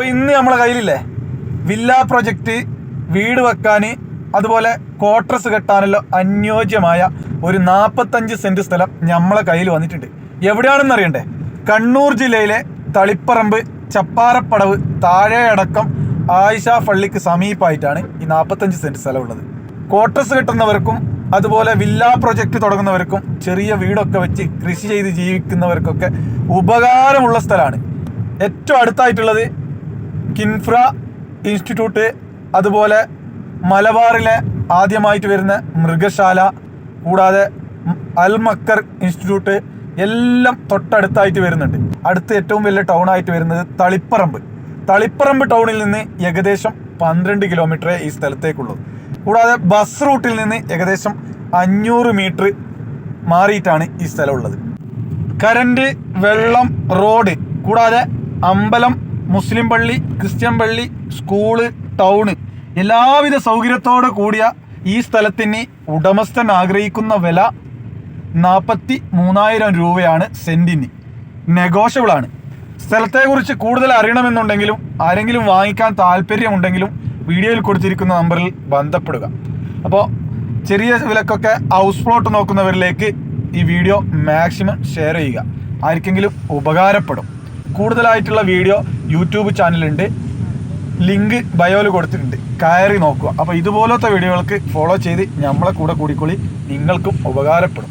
അപ്പോൾ ഇന്ന് നമ്മളെ കയ്യിലില്ലേ? വില്ല പ്രൊജക്റ്റ് വീട് വെക്കാൻ അതുപോലെ ക്വാർട്ടേഴ്സ് കെട്ടാനല്ലോ അനുയോജ്യമായ ഒരു നാൽപ്പത്തഞ്ച് സെന്റ് സ്ഥലം നമ്മളെ കയ്യിൽ വന്നിട്ടുണ്ട്. എവിടെയാണെന്ന് അറിയണ്ടേ? കണ്ണൂർ ജില്ലയിലെ തളിപ്പറമ്പ് ചപ്പാറപ്പടവ് താഴെയടക്കം ആയിഷ പള്ളിക്ക് സമീപമായിട്ടാണ് ഈ നാൽപ്പത്തഞ്ച് സെന്റ് സ്ഥലമുള്ളത്. ക്വാർട്ടേഴ്സ് കെട്ടുന്നവർക്കും അതുപോലെ വില്ല പ്രൊജക്റ്റ് തുടങ്ങുന്നവർക്കും ചെറിയ വീടൊക്കെ വെച്ച് കൃഷി ചെയ്ത് ജീവിക്കുന്നവർക്കൊക്കെ ഉപകാരമുള്ള സ്ഥലമാണ്. ഏറ്റവും അടുത്തായിട്ടുള്ളത് കിൻഫ്ര ഇൻസ്റ്റിറ്റ്യൂട്ട് അതുപോലെ മലബാറിലെ ആദ്യമായിട്ട് വരുന്ന മൃഗശാല കൂടാതെ അൽ മക്കർ ഇൻസ്റ്റിറ്റ്യൂട്ട് എല്ലാം തൊട്ടടുത്തായിട്ട് വരുന്നുണ്ട്. അടുത്ത് ഏറ്റവും വലിയ ടൗൺ ആയിട്ട് വരുന്നത് തളിപ്പറമ്പ്. തളിപ്പറമ്പ് ടൗണിൽ നിന്ന് ഏകദേശം പന്ത്രണ്ട് കിലോമീറ്ററേ ഈ സ്ഥലത്തേക്കുള്ളൂ. കൂടാതെ ബസ് റൂട്ടിൽ നിന്ന് ഏകദേശം അഞ്ഞൂറ് മീറ്റർ മാറിയിട്ടാണ് ഈ സ്ഥലമുള്ളത് കരണ്ട് വെള്ളം റോഡ് കൂടാതെ അമ്പലം മുസ്ലിം പള്ളി ക്രിസ്ത്യൻ പള്ളി സ്കൂൾ ടൗണ് എല്ലാവിധ സൗകര്യത്തോടെ കൂടിയ ഈ സ്ഥലത്തിന് ഉടമസ്ഥൻ ആഗ്രഹിക്കുന്ന വില നാൽപ്പത്തി മൂന്നായിരം രൂപയാണ് സെന്റിന്. നെഗോഷ്യബിൾ ആണ്. സ്ഥലത്തെക്കുറിച്ച് കൂടുതൽ അറിയണമെന്നുണ്ടെങ്കിലും ആരെങ്കിലും വാങ്ങിക്കാൻ താല്പര്യമുണ്ടെങ്കിലും വീഡിയോയിൽ കൊടുത്തിരിക്കുന്ന നമ്പറിൽ ബന്ധപ്പെടുക. അപ്പോൾ ചെറിയ വിലക്കൊക്കെ ഹൗസ് പ്ലോട്ട് നോക്കുന്നവരിലേക്ക് ഈ വീഡിയോ മാക്സിമം ഷെയർ ചെയ്യുക. ആർക്കെങ്കിലും ഉപകാരപ്പെടും. കൂടുതലായിട്ടുള്ള വീഡിയോ യൂട്യൂബ് ചാനലുണ്ട് ലിങ്ക് ബയോയിൽ കൊടുത്തിട്ടുണ്ട്. കയറി നോക്കുക. അപ്പോൾ ഇതുപോലത്തെ വീഡിയോകൾക്ക് ഫോളോ ചെയ്ത് നമ്മളെ കൂടെ കൂടിക്കൊള്ളി. നിങ്ങൾക്കും ഉപകാരപ്പെടും.